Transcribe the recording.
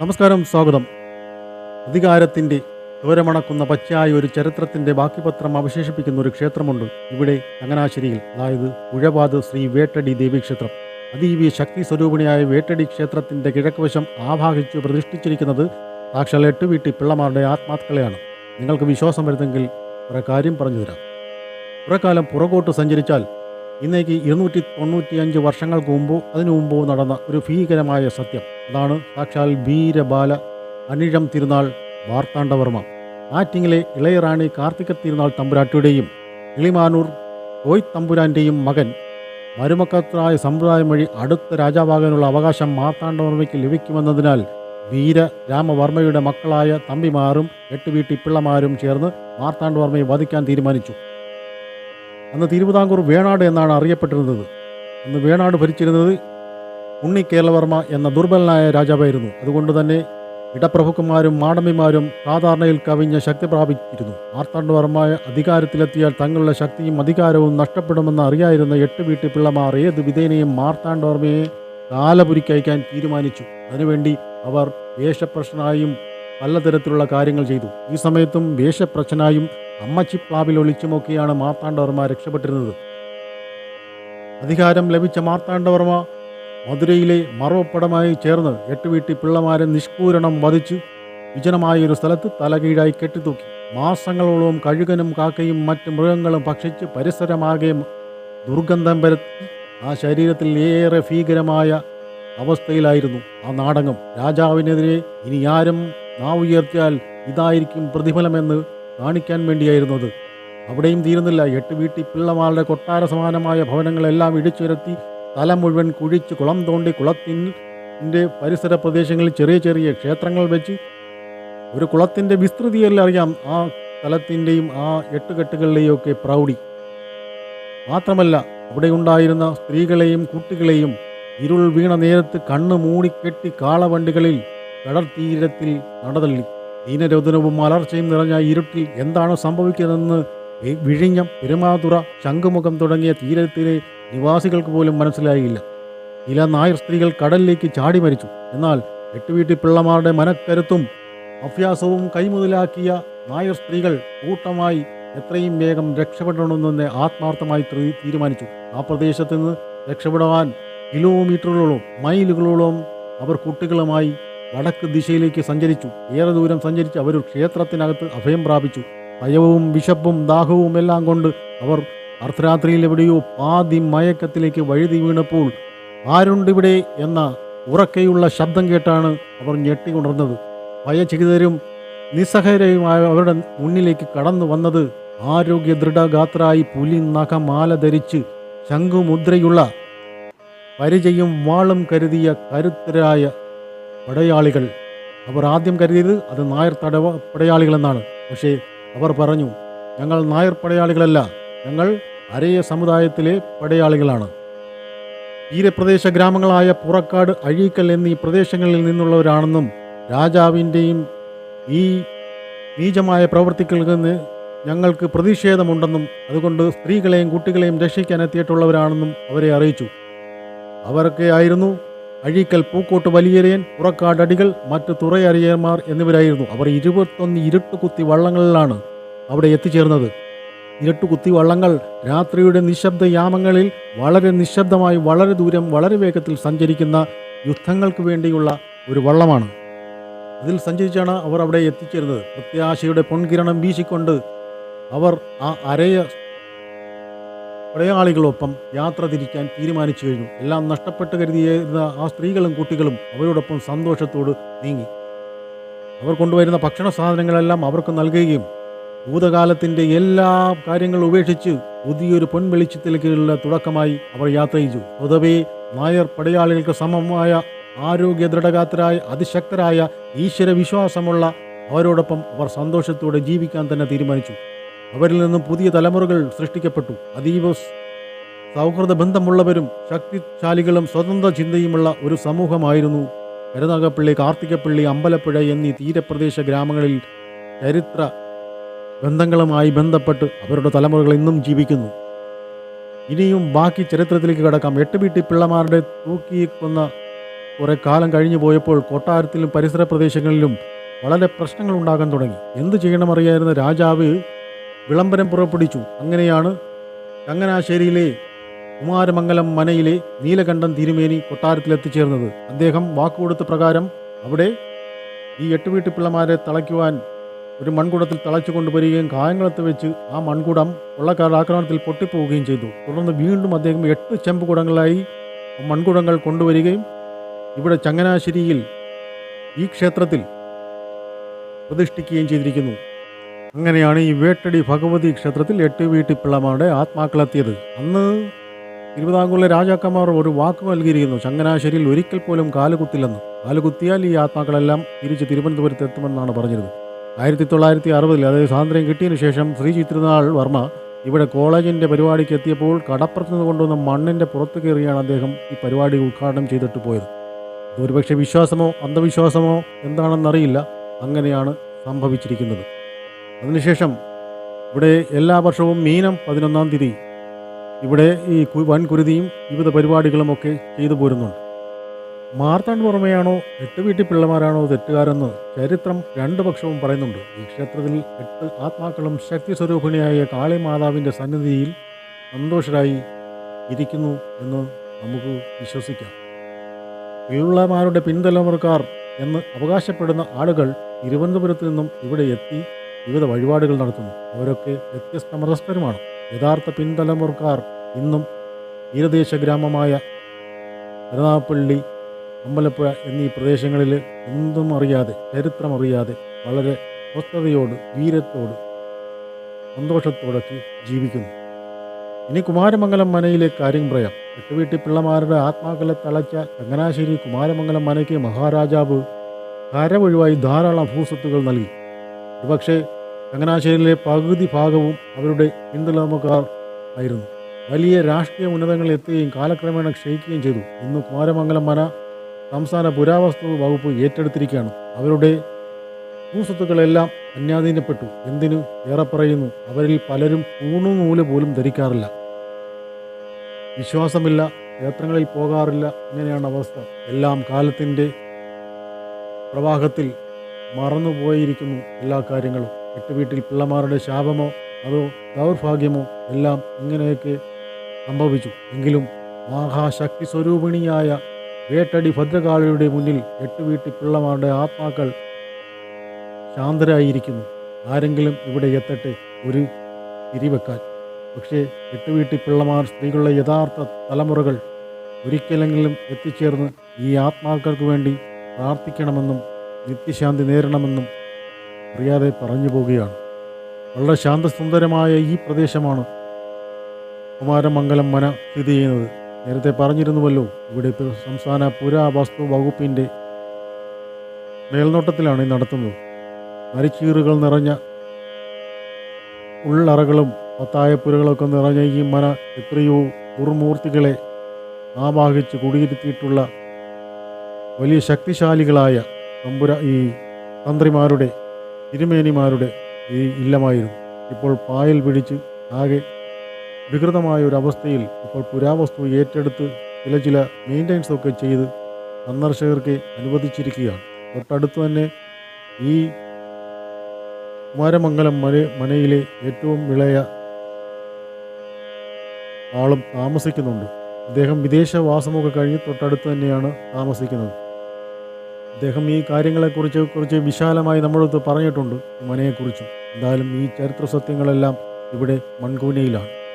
നമസ്കാരം സ്വാഗതം. അധികാരത്തിന്റെ ദൂരമണക്കുന്ന പച്ചയായ ഒരു ചരിത്രത്തിന്റെ ബാക്കിപത്രം അവശേഷിപ്പിക്കുന്ന ഒരു ക്ഷേത്രമുണ്ട്. ഇവിടെ ചങ്ങനാശ്ശേരിയിൽ അതായത് ഉഴവാത് ശ്രീ വേട്ടടി ദേവീക്ഷേത്രം. അതീവ ശക്തി സ്വരൂപിണിയായ വേട്ടടി ക്ഷേത്രത്തിന്റെ കിഴക്കുവശം ആഭാഗിച്ചു പ്രതിഷ്ഠിച്ചിരിക്കുന്നത് സാക്ഷാൽ എട്ട് വീട്ടി പിള്ളമാരുടെ ആത്മാക്കളെയാണ്. നിങ്ങൾക്ക് വിശ്വാസം വരുന്നെങ്കിൽ കുറെ കാര്യം പറഞ്ഞു തരാം. കുറെക്കാലം പുറകോട്ട് സഞ്ചരിച്ചാൽ ഇന്നേക്ക് ഇരുന്നൂറ്റി തൊണ്ണൂറ്റിയഞ്ച് വർഷങ്ങൾക്ക് മുമ്പോ അതിനു മുമ്പോ നടന്ന ഒരു ഭീകരമായ സത്യം. അതാണ് സാക്ഷാൽ വീരബാല അനിഴം തിരുനാൾ വാർത്താണ്ഡവർമ്മ. ആറ്റിങ്ങിലെ ഇളയറാണി കാർത്തിക തിരുനാൾ തമ്പുരാട്ടിയുടെയും കിളിമാനൂർ കോയ് മകൻ മരുമക്കത്തായ സമ്പ്രദായം വഴി അടുത്ത രാജാവാകാനുള്ള അവകാശം മാർത്താണ്ഡവർമ്മയ്ക്ക് ലഭിക്കുമെന്നതിനാൽ വീര രാമവർമ്മയുടെ മക്കളായ തമ്പിമാരും എട്ട് വീട്ടി പിള്ളമാരും ചേർന്ന് മാർത്താണ്ഡവർമ്മയെ വധിക്കാൻ തീരുമാനിച്ചു. അന്ന് തിരുവിതാംകൂർ വേണാട് എന്നാണ് അറിയപ്പെട്ടിരുന്നത്. അന്ന് വേണാട് ഭരിച്ചിരുന്നത് ഉണ്ണി കേരളവർമ്മ എന്ന ദുർബലനായ രാജാവായിരുന്നു. അതുകൊണ്ട് തന്നെ ഇടപ്രഭുക്കന്മാരും മാടമ്പിമാരും സാധാരണയിൽ കവിഞ്ഞ ശക്തി പ്രാപിച്ചിരുന്നു. ആർത്താണ്ഡവർമ്മ അധികാരത്തിലെത്തിയാൽ തങ്ങളുടെ ശക്തിയും അധികാരവും നഷ്ടപ്പെടുമെന്ന് അറിയായിരുന്ന എട്ട് വീട്ടിൽ പിള്ളമാർ ഏത് വിധേനയും മാർത്താണ്ഡവർമ്മയെ കാലപുരിക്കയക്കാൻ തീരുമാനിച്ചു. അതിനുവേണ്ടി അവർ വേഷപ്രശ്നായും പലതരത്തിലുള്ള കാര്യങ്ങൾ ചെയ്തു. ഈ സമയത്തും വേഷപ്രശ്നായും അമ്മച്ചിപ്ലാവിൽ ഒളിച്ചുമൊക്കെയാണ് മാർത്താണ്ഡവർമ്മ രക്ഷപ്പെട്ടിരുന്നത്. അധികാരം ലഭിച്ച മാർത്താണ്ഡവർമ്മ മധുരയിലെ മറവപ്പടമായി ചേർന്ന് എട്ട് വീട്ടി പിള്ളമാരെ നിഷ്കൂരണം വധിച്ച്. വിജനമായ ഒരു സ്ഥലത്ത് തലകീഴായി കെട്ടിത്തൂക്കി. മാസങ്ങളോളം കഴുകനും കാക്കയും മറ്റ് മൃഗങ്ങളും ഭക്ഷിച്ച് പരിസരമാകെ ദുർഗന്ധം പരത്തി. ആ ശരീരത്തിൽ ഏറെ ഭീകരമായ അവസ്ഥയിലായിരുന്നു ആ നാടകം. രാജാവിനെതിരെ ഇനി ആരും നാവുയർത്തിയാൽ ഇതായിരിക്കും പ്രതിഫലമെന്ന് കാണിക്കാൻ വേണ്ടിയായിരുന്നത് അവിടെയും തീരുന്നില്ല. എട്ട് വീട്ടി പിള്ളമാരുടെ കൊട്ടാര സമാനമായ ഭവനങ്ങളെല്ലാം ഇടിച്ചുരത്തി തല മുഴുവൻ കുഴിച്ച് കുളം തോണ്ടി കുളത്തിന്റെ പരിസര പ്രദേശങ്ങളിൽ ചെറിയ ചെറിയ ക്ഷേത്രങ്ങൾ വെച്ച് ഒരു കുളത്തിന്റെ വിസ്തൃതിയെല്ലാം അറിയാം. ആ സ്ഥലത്തിന്റെയും ആ എട്ടുകെട്ടുകളുടെയും ഒക്കെ പ്രൗഢി. മാത്രമല്ല അവിടെ ഉണ്ടായിരുന്ന സ്ത്രീകളെയും കുട്ടികളെയും ഇരുൾ വീണ നേരത്ത് കണ്ണ് മൂടിക്കെട്ടി കാളവണ്ടികളിൽ കടൽ തീരത്തിൽ നടതള്ളി. ദീനരോധനവും അലർച്ചയും നിറഞ്ഞ ഇരുട്ടിൽ എന്താണ് സംഭവിക്കുന്നതെന്ന് വിഴിഞ്ഞം പെരുമാതുറ ശംഖുമുഖം തുടങ്ങിയ തീരത്തിലെ നിവാസികൾക്ക് പോലും മനസ്സിലായില്ല. ചില നായർ സ്ത്രീകൾ കടലിലേക്ക് ചാടി മരിച്ചു. എന്നാൽ എട്ടുവീട്ടി പിള്ളമാരുടെ മനക്കരുത്തും അഭ്യാസവും കൈമുതലാക്കിയ നായർ സ്ത്രീകൾ കൂട്ടമായി എത്രയും വേഗം രക്ഷപ്പെടണമെന്ന് ആത്മാർത്ഥമായി തീരുമാനിച്ചു. ആ പ്രദേശത്ത് നിന്ന് രക്ഷപ്പെടാൻ കിലോമീറ്ററുകളോളം മൈലുകളോളം അവർ കുട്ടികളുമായി വടക്ക് ദിശയിലേക്ക് സഞ്ചരിച്ചു. ഏറെ ദൂരം സഞ്ചരിച്ച് അവർ ക്ഷേത്രത്തിനകത്ത് അഭയം പ്രാപിച്ചു. ഭയവും വിശപ്പും ദാഹവും എല്ലാം കൊണ്ട് അവർ അർദ്ധരാത്രിയിൽ എവിടെയോ പാതി മയക്കത്തിലേക്ക് വഴുതി വീണപ്പോൾ ആരുണ്ടിവിടെ എന്ന ഉറക്കെയുള്ള ശബ്ദം കേട്ടാണ് അവർ ഞെട്ടിക്കൊണ്ടിരുന്നത് ഭയചകിതരും നിസ്സഹരയുമായ അവരുടെ മുന്നിലേക്ക് കടന്നു വന്നത് ആരോഗ്യ ദൃഢഗാത്രായി പുലി നഖമാല ധരിച്ച് ശംഖുമുദ്രയുള്ള പരിചയും വാളും കരുതിയ കരുത്തരായ പടയാളികൾ. അവർ ആദ്യം കരുതിയത് അത് നായർ തടവ പടയാളികളെന്നാണ്. പക്ഷേ അവർ പറഞ്ഞു ഞങ്ങൾ നായർ പടയാളികളല്ല. ഞങ്ങൾ അരയ സമുദായത്തിലെ പടയാളികളാണ്. തീരപ്രദേശ ഗ്രാമങ്ങളായ പുറക്കാട് അഴീക്കൽ എന്നീ പ്രദേശങ്ങളിൽ നിന്നുള്ളവരാണെന്നും രാജാവിന്റെയും ഈ നീചമായ പ്രവൃത്തികളിൽ നിന്ന് ഞങ്ങൾക്ക് പ്രതിഷേധമുണ്ടെന്നും അതുകൊണ്ട് സ്ത്രീകളെയും കുട്ടികളെയും രക്ഷിക്കാൻ എത്തിയിട്ടുള്ളവരാണെന്നും അവരെ അറിയിച്ചു. അവരൊക്കെ ആയിരുന്നു അഴീക്കൽ പൂക്കോട്ട് വലിയരയൻ പുറക്കാടടികൾ മറ്റ് തുറയറിയന്മാർ എന്നിവരായിരുന്നു. അവർ ഇരുപത്തൊന്ന് ഇരുട്ടുകുത്തി വള്ളങ്ങളിലാണ് അവിടെ എത്തിച്ചേർന്നത്. ഇരുട്ടുകുത്തി വള്ളങ്ങൾ രാത്രിയുടെ നിശബ്ദ യാമങ്ങളിൽ വളരെ നിശബ്ദമായി വളരെ ദൂരം വളരെ വേഗത്തിൽ സഞ്ചരിക്കുന്ന യുദ്ധങ്ങൾക്ക് വേണ്ടിയുള്ള ഒരു വള്ളമാണ്. അതിൽ സഞ്ചരിച്ചാണ് അവർ അവിടെ എത്തിച്ചേരുന്നത്. പ്രത്യാശയുടെ പൊൻകിരണം വീശിക്കൊണ്ട് അവർ ആ അരയ പടയാളികളൊപ്പം യാത്ര തിരിക്കാൻ തീരുമാനിച്ചു കഴിഞ്ഞു. എല്ലാം നഷ്ടപ്പെട്ട് കരുതിയിരുന്ന ആ സ്ത്രീകളും കുട്ടികളും അവരോടൊപ്പം സന്തോഷത്തോട് നീങ്ങി. അവർ കൊണ്ടുവരുന്ന ഭക്ഷണ സാധനങ്ങളെല്ലാം അവർക്ക് നൽകുകയും ഭൂതകാലത്തിന്റെ എല്ലാ കാര്യങ്ങളും ഉപേക്ഷിച്ച് പുതിയൊരു പൊൻവെളിച്ചത്തിലേക്കുള്ള തുടക്കമായി അവർ യാത്ര ചെയ്തു. സ്വതവേ നായർ പടയാളികൾക്ക് സമമായ ആരോഗ്യ ദൃഢഗാത്രരായ അതിശക്തരായ ഈശ്വര വിശ്വാസമുള്ള അവരോടൊപ്പം അവർ സന്തോഷത്തോടെ ജീവിക്കാൻ തന്നെ തീരുമാനിച്ചു. അവരിൽ നിന്നും പുതിയ തലമുറകൾ സൃഷ്ടിക്കപ്പെട്ടു. അതീവ സൗഹൃദ ബന്ധമുള്ളവരും ശക്തിശാലികളും സ്വതന്ത്ര ചിന്തയുമുള്ള ഒരു സമൂഹമായിരുന്നു കരുനാഗപ്പള്ളി കാർത്തികപ്പള്ളി അമ്പലപ്പുഴ എന്നീ തീരപ്രദേശ ഗ്രാമങ്ങളിൽ ചരിത്ര ബന്ധങ്ങളുമായി ബന്ധപ്പെട്ട് അവരുടെ തലമുറകൾ ഇന്നും ജീവിക്കുന്നു. ഇനിയും ബാക്കി ചരിത്രത്തിലേക്ക് കടക്കാം. എട്ട് വീട്ടി പിള്ളമാരുടെ തൂക്കി കൊന്ന കുറെ കാലം കഴിഞ്ഞു പോയപ്പോൾ കൊട്ടാരത്തിലും പരിസര പ്രദേശങ്ങളിലും വളരെ പ്രശ്നങ്ങൾ ഉണ്ടാകാൻ തുടങ്ങി. എന്ത് ചെയ്യണമെറിയായിരുന്ന രാജാവ് വിളംബരം പുറപ്പെടുവിച്ചു. അങ്ങനെയാണ് ചങ്ങനാശ്ശേരിയിലെ കുമാരമംഗലം മനയിലെ നീലകണ്ഠൻ തിരുമേനി കൊട്ടാരത്തിൽ എത്തിച്ചേർന്നത്. അദ്ദേഹം വാക്കുകൊടുത്ത പ്രകാരം അവിടെ ഈ എട്ട് വീട്ടുപിള്ളമാരെ തളയ്ക്കുവാൻ ഒരു മൺകുടത്തിൽ തളച്ചു കൊണ്ടുവരികയും കായംകുളത്ത് വെച്ച് ആ മൺകുടം കൊള്ളക്കാരുടെ ആക്രമണത്തിൽ പൊട്ടിപ്പോവുകയും ചെയ്തു. തുടർന്ന് വീണ്ടും അദ്ദേഹം എട്ട് ചെമ്പ് കുടങ്ങളായി മൺകുടങ്ങൾ കൊണ്ടുവരികയും ഇവിടെ ചങ്ങനാശ്ശേരിയിൽ ഈ ക്ഷേത്രത്തിൽ പ്രതിഷ്ഠിക്കുകയും ചെയ്തിരിക്കുന്നു. അങ്ങനെയാണ് ഈ വേട്ടടി ഭഗവതി ക്ഷേത്രത്തിൽ എട്ട് വീട്ടിപ്പിള്ളമാരുടെ ആത്മാക്കളെത്തിയത്. അന്ന് തിരുവിതാംകൂറിലെ രാജാക്കന്മാർ ഒരു വാക്ക് നൽകിയിരിക്കുന്നു. ചങ്ങനാശ്ശേരിയിൽ ഒരിക്കൽ പോലും കാലുകുത്തില്ലെന്ന്. കാലുകുത്തിയാൽ ഈ ആത്മാക്കളെല്ലാം തിരിച്ച് തിരുവനന്തപുരത്ത് എത്തുമെന്നാണ് പറഞ്ഞിരുന്നത്. ആയിരത്തി തൊള്ളായിരത്തി അറുപതിൽ അതായത് സ്വാതന്ത്ര്യം കിട്ടിയതിന് ശേഷം ശ്രീ ചിത്രനാൾ വർമ്മ ഇവിടെ കോളേജിന്റെ പരിപാടിക്ക് എത്തിയപ്പോൾ കടപ്പുറത്ത് നിന്ന് കൊണ്ടുവന്ന മണ്ണിന്റെ പുറത്ത് കയറിയാണ് അദ്ദേഹം ഈ പരിപാടി ഉദ്ഘാടനം ചെയ്തിട്ട് പോയത്. ഒരുപക്ഷെ വിശ്വാസമോ അന്ധവിശ്വാസമോ എന്താണെന്നറിയില്ല. അങ്ങനെയാണ് സംഭവിച്ചിരിക്കുന്നത്. അതിനുശേഷം ഇവിടെ എല്ലാ വർഷവും മീനം പതിനൊന്നാം തീയതി ഇവിടെ ഈ വൻകുരുതിയും വിവിധ പരിപാടികളും ഒക്കെ ചെയ്തു പോരുന്നുണ്ട്. മാർത്താണ്ഡ് പുറമെയാണോ എട്ട് വീട്ടിൽ പിള്ളമാരാണോ തെറ്റുകാരെന്ന് ചരിത്രം രണ്ടു പക്ഷവും പറയുന്നുണ്ട്. ഈ ക്ഷേത്രത്തിൽ എട്ട് ആത്മാക്കളും ശക്തി സ്വരൂപിണിയായ കാളിമാതാവിന്റെ സന്നിധിയിൽ സന്തോഷരായി ഇരിക്കുന്നു എന്ന് നമുക്ക് വിശ്വസിക്കാം. പിള്ളമാരുടെ പിൻതലമുറക്കാർ എന്ന് അവകാശപ്പെടുന്ന ആളുകൾ തിരുവനന്തപുരത്ത് നിന്നും ഇവിടെ എത്തി വിവിധ വഴിപാടുകൾ നടത്തുന്നു. അവരൊക്കെ വ്യത്യസ്ത മതസ്ഥരുമാണ്. യഥാർത്ഥ പിൻതലമുറക്കാർ ഇന്നും തീരദേശ ഗ്രാമമായ കരുനാഗപ്പള്ളി അമ്പലപ്പുഴ എന്നീ പ്രദേശങ്ങളിൽ ഒന്നും അറിയാതെ ചരിത്രമറിയാതെ വളരെ സ്വസ്ഥതയോട് വീരത്തോട് സന്തോഷത്തോടൊക്കെ ജീവിക്കുന്നു. ഇനി കുമാരമംഗലം മനയിലെ കാര്യം പറയാം. എട്ടുവീട്ടി പിള്ളമാരുടെ ആത്മാക്കളെ തളച്ച ചങ്ങനാശ്ശേരി കുമാരമംഗലം മനയ്ക്ക് മഹാരാജാവ് കരവൊഴിവായി ധാരാളം ഭൂസ്വത്തുകൾ നൽകി. ഒരുപക്ഷെ ചങ്ങനാശ്ശേരിയിലെ പകുതി ഭാഗവും അവരുടെ പിന്തുണക്കാർ ആയിരുന്നു. വലിയ രാഷ്ട്രീയ ഉന്നതങ്ങളിൽ എത്തുകയും കാലക്രമേണ ക്ഷയിക്കുകയും ചെയ്തു. ഇന്ന് കുമാരമംഗലം മന സംസ്ഥാന പുരാവസ്തു വകുപ്പ് ഏറ്റെടുത്തിരിക്കുകയാണ്. അവരുടെ ഭൂസ്വത്തുക്കളെല്ലാം അന്യാധീനപ്പെട്ടു. എന്തിനു? ഏറെ പറയുന്നു അവരിൽ പലരും പൂണുനൂൽ പോലും ധരിക്കാറില്ല. വിശ്വാസമില്ല ക്ഷേത്രങ്ങളിൽ പോകാറില്ല ഇങ്ങനെയാണ് അവസ്ഥ. എല്ലാം കാലത്തിന്റെ പ്രവാഹത്തിൽ മറന്നുപോയിരിക്കുന്നു എല്ലാ കാര്യങ്ങളും. എട്ട് വീട്ടിൽ പിള്ളമാരുടെ ശാപമോ അതോ ദൗർഭാഗ്യമോ എല്ലാം ഇങ്ങനെയൊക്കെ സംഭവിച്ചു. എങ്കിലും മഹാശക്തി സ്വരൂപിണിയായ വേട്ടടി ഭദ്രകാളിയുടെ മുന്നിൽ എട്ട് വീട്ടിൽ പിള്ളമാരുടെ ആത്മാക്കൾ ശാന്തരായിരിക്കുന്നു. ആരെങ്കിലും ഇവിടെ എത്തട്ടെ ഒരു തിരിവെക്കാൻ പക്ഷേ എട്ട് വീട്ടിൽ പിള്ളമാർ സ്ത്രീകളുടെ യഥാർത്ഥ തലമുറകൾ ഒരിക്കലെങ്കിലും എത്തിച്ചേർന്ന് ഈ ആത്മാക്കൾക്ക് വേണ്ടി പ്രാർത്ഥിക്കണമെന്നും നിത്യശാന്തി നേരണമെന്നും അറിയാതെ പറഞ്ഞു പോവുകയാണ്. വളരെ ശാന്തസുന്ദരമായ ഈ പ്രദേശമാണ് കുമാരമംഗലം വന സ്ഥിതി ചെയ്യുന്നത്. നേരത്തെ പറഞ്ഞിരുന്നുവല്ലോ ഇവിടെ ഇപ്പോൾ സംസ്ഥാന പുരാവസ്തു വകുപ്പിന്റെ മേൽനോട്ടത്തിലാണ് ഈ നടത്തുന്നത്. മരിച്ചീറുകൾ നിറഞ്ഞ ഉള്ളറകളും പത്തായപ്പുരകളൊക്കെ നിറഞ്ഞ ഈ മന എത്രയോ ദുർമൂർത്തികളെ ആവാഹിച്ച് കുടിയിരുത്തിയിട്ടുള്ള വലിയ ശക്തിശാലികളായ തമ്പുര ഈ തന്ത്രിമാരുടെ തിരുമേനിമാരുടെ ഈ ഇല്ലമായിരുന്നു. ഇപ്പോൾ പായൽ പിടിച്ച് ആകെ വികൃതമായ ഒരു അവസ്ഥയിൽ ഇപ്പോൾ പുരാവസ്തു ഏറ്റെടുത്ത് ചില ചില മെയിന്റെനൻസ് ഒക്കെ ചെയ്ത് സന്ദർശകർക്ക് അനുവദിച്ചിരിക്കുകയാണ്. തൊട്ടടുത്ത് തന്നെ ഈ കുമാരമംഗലം മല മനയിലെ ഏറ്റവും വിളയ ആളും താമസിക്കുന്നുണ്ട്. അദ്ദേഹം വിദേശവാസമൊക്കെ കഴിഞ്ഞ് തൊട്ടടുത്ത് തന്നെയാണ് താമസിക്കുന്നത്. അദ്ദേഹം ഈ കാര്യങ്ങളെക്കുറിച്ച് കുറിച്ച് വിശാലമായി നമ്മളടുത്ത് പറഞ്ഞിട്ടുണ്ട് മനയെക്കുറിച്ച്. എന്തായാലും ഈ ചരിത്ര സത്യങ്ങളെല്ലാം ഇവിടെ മൺകൂനയിലാണ്.